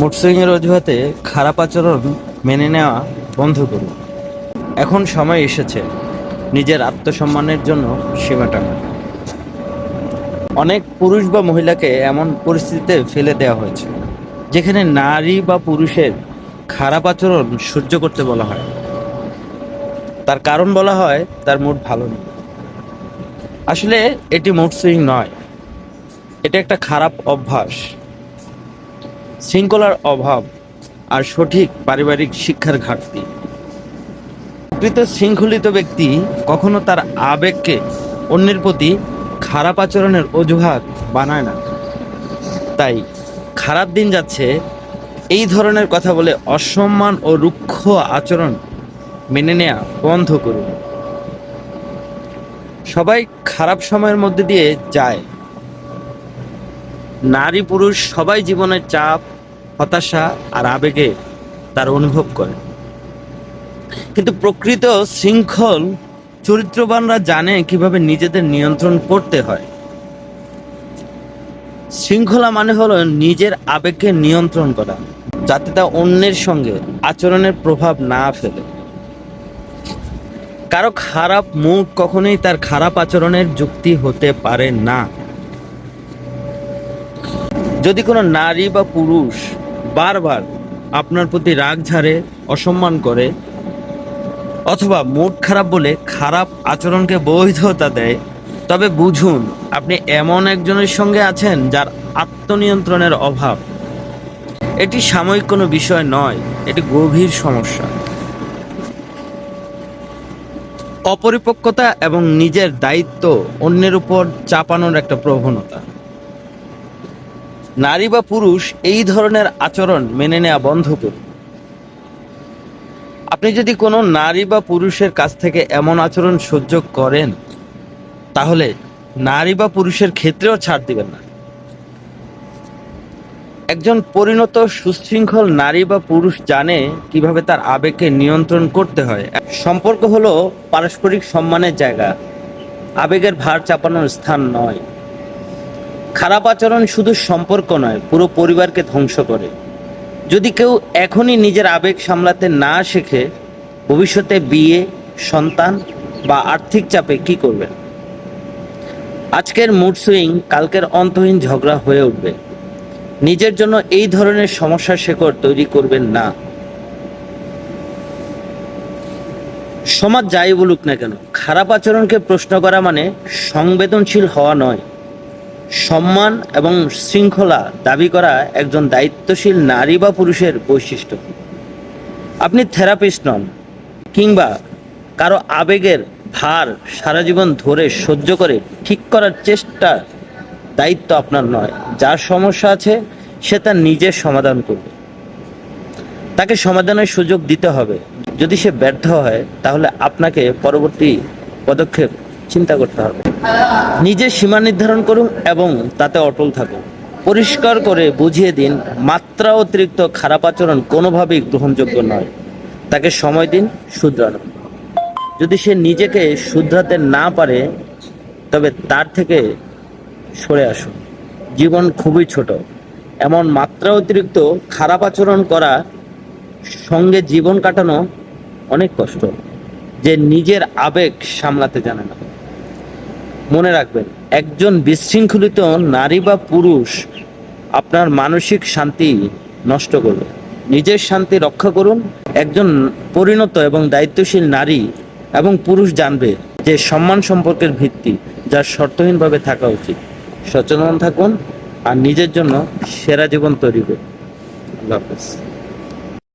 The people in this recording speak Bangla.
মুডসুইংয়ের অজুহাতে খারাপ আচরণ মেনে নেওয়া বন্ধ করুন। এখন সময় এসেছে নিজের আত্মসম্মানের জন্য সীমা টানা। অনেক পুরুষ বা মহিলাকে এমন পরিস্থিতিতে ফেলে দেওয়া হয়েছে, যেখানে নারী বা পুরুষের খারাপ আচরণ সহ্য করতে বলা হয়। তার কারণ বলা হয় তার মুড ভালো নেই। আসলে এটি মুড সুইং নয়, এটা একটা খারাপ অভ্যাস। শৃঙ্খলার অভাব আর সঠিক পারিবারিক শিক্ষার ঘাটতি। প্রকৃত শৃঙ্খলিত ব্যক্তি কখনো তার আবেগকে অন্যের প্রতি খারাপ আচরণের অজুহাত বানায় না। তাই খারাপ দিন যাচ্ছে এই ধরনের কথা বলে অসম্মান ও রুক্ষ আচরণ মেনে নেয়া বন্ধ করুন। সবাই খারাপ সময়ের মধ্যে দিয়ে যায়। নারী পুরুষ সবাই জীবনের চাপ হতাশা আর আবেগে তার অনুভব করে কিন্তু প্রকৃত শৃঙ্খল চরিত্রবানরা জানে কীভাবে নিজেদের নিয়ন্ত্রণ করতে হয়। শৃঙ্খলা মানে হলো নিজের আবেগকে নিয়ন্ত্রণ করা, যাতে তা অন্যের সঙ্গে আচরণের প্রভাব না ফেলে। কারও খারাপ মুখ কখনোই তার খারাপ আচরণের যুক্তি হতে পারে না। যদি কোনো নারী বা পুরুষ বারবার আপনার প্রতি রাগ ঝাড়ে, অসম্মান করে, অথবা মুড খারাপ বলে খারাপ আচরণকে বৈধতা দেয়। তবে বুঝুন, আপনি এমন একজনের সঙ্গে আছেন যার আত্মনিয়ন্ত্রণের অভাব। এটি সাময়িক কোনো বিষয় নয়, এটি গভীর সমস্যা। অপরিপক্কতা এবং নিজের দায়িত্ব অন্যের উপর চাপানোর একটা প্রবণতা। নারী বা পুরুষ এই ধরনের আচরণ মেনে নেওয়া বন্ধ করুন। আপনি যদি কোনো নারী বা পুরুষের কাছ থেকে এমন আচরণ সহ্য করেন, তাহলে নারী বা পুরুষের ক্ষেত্রেও ছাড় দিবেন না। একজন পরিণত সুশৃঙ্খল নারী বা পুরুষ জানে কীভাবে তার আবেগকে নিয়ন্ত্রণ করতে হয়। সম্পর্ক হলো পারস্পরিক সম্মানের জায়গা। আবেগের ভার চাপানোর স্থান নয়। খারাপ আচরণ শুধু সম্পর্ক নয়, পুরো পরিবারকে ধ্বংস করে। যদি কেউ এখনই নিজের আবেগ সামলাতে না শেখে, ভবিষ্যতে বিয়ে, সন্তান বা আর্থিক চাপে কি করবেন আজকের মুড সুইং কালকের অন্তহীন ঝগড়া হয়ে উঠবে। নিজের জন্য এই ধরনের সমস্যার শেকড় তৈরি করবেন না। সমাজ যাই বলুক না কেন, খারাপ আচরণকে প্রশ্ন করা মানে সংবেদনশীল হওয়া নয়। সম্মান এবং শৃঙ্খলা দাবি করা একজন দায়িত্বশীল নারী বা পুরুষের বৈশিষ্ট্য। আপনি থেরাপিস্ট নন, কিংবা কারও আবেগের ভার সারা জীবন ধরে সহ্য করে ঠিক করার চেষ্টা দায়িত্ব আপনার নয়। যার সমস্যা আছে, সে তার নিজের সমাধান করবে। তাকে সমাধানের সুযোগ দিতে হবে। যদি সে ব্যর্থ হয়, তাহলে আপনাকে পরবর্তী পদক্ষেপ চিন্তা করতে হবে। নিজের সীমা নির্ধারণ করুন এবং তাতে অটল থাকুন। পরিষ্কার করে বুঝিয়ে দিন, মাত্রা অতিরিক্ত খারাপ আচরণ কোনোভাবেই গ্রহণযোগ্য নয়। তাকে সময় দিন, শুধরানো। যদি সে নিজেকে শুধরাতে না পারে, তবে তার থেকে সরে আসুন। জীবন খুবই ছোট। এমন মাত্রা অতিরিক্ত খারাপ আচরণ করা সঙ্গে জীবন কাটানো অনেক কষ্ট, যে নিজের আবেগ সামলাতে জানে না। মনে রাখবেন, একজন বিশৃঙ্খলিত নারী বা পুরুষ আপনার মানসিক শান্তি নষ্ট করবে। নিজের শান্তি রক্ষা করুন, একজন পরিণত এবং দায়িত্বশীল নারী এবং পুরুষ জানবে যে সম্মান সম্পর্কের ভিত্তি যা শর্তহীনভাবে থাকা উচিত। সচেতন থাকুন আর নিজের জন্য সেরা জীবন তৈরি করুন। আল্লাহ